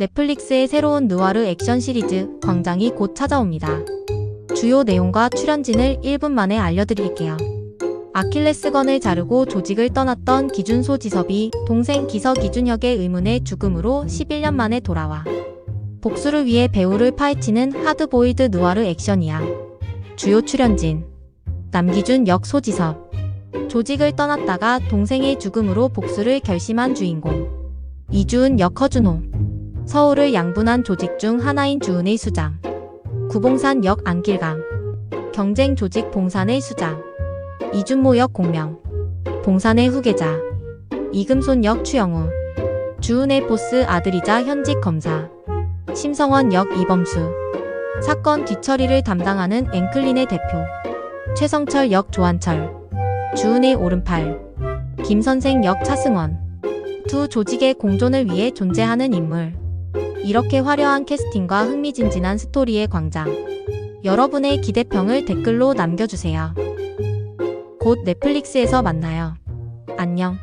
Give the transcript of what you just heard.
넷플릭스의 새로운 느와르 액션 시리즈 광장이 곧 찾아옵니다. 주요 내용과 출연진을 1분 만에 알려드릴게요. 아킬레스건을 자르고 조직을 떠났던 기준소 지섭이 동생 기서 기준혁의 의문의 죽음으로 11년 만에 돌아와 복수를 위해 배우를 파헤치는 하드보일드 느와르 액션이야. 주요 출연진 남기준 역 소지섭 조직을 떠났다가 동생의 죽음으로 복수를 결심한 주인공 이주은 역 허준호 서울을 양분한 조직 중 하나인 주은의 수장. 구봉산 역 안길강. 경쟁 조직 봉산의 수장. 이준모 역 공명. 봉산의 후계자. 이금손 역 추영우. 주은의 보스 아들이자 현직 검사. 심성원 역 이범수. 사건 뒤처리를 담당하는 앵클린의 대표. 최성철 역 조한철. 주은의 오른팔. 김선생 역 차승원. 두 조직의 공존을 위해 존재하는 인물 이렇게 화려한 캐스팅과 흥미진진한 스토리의 광장 여러분의 기대평을 댓글로 남겨주세요. 곧 넷플릭스에서 만나요. 안녕.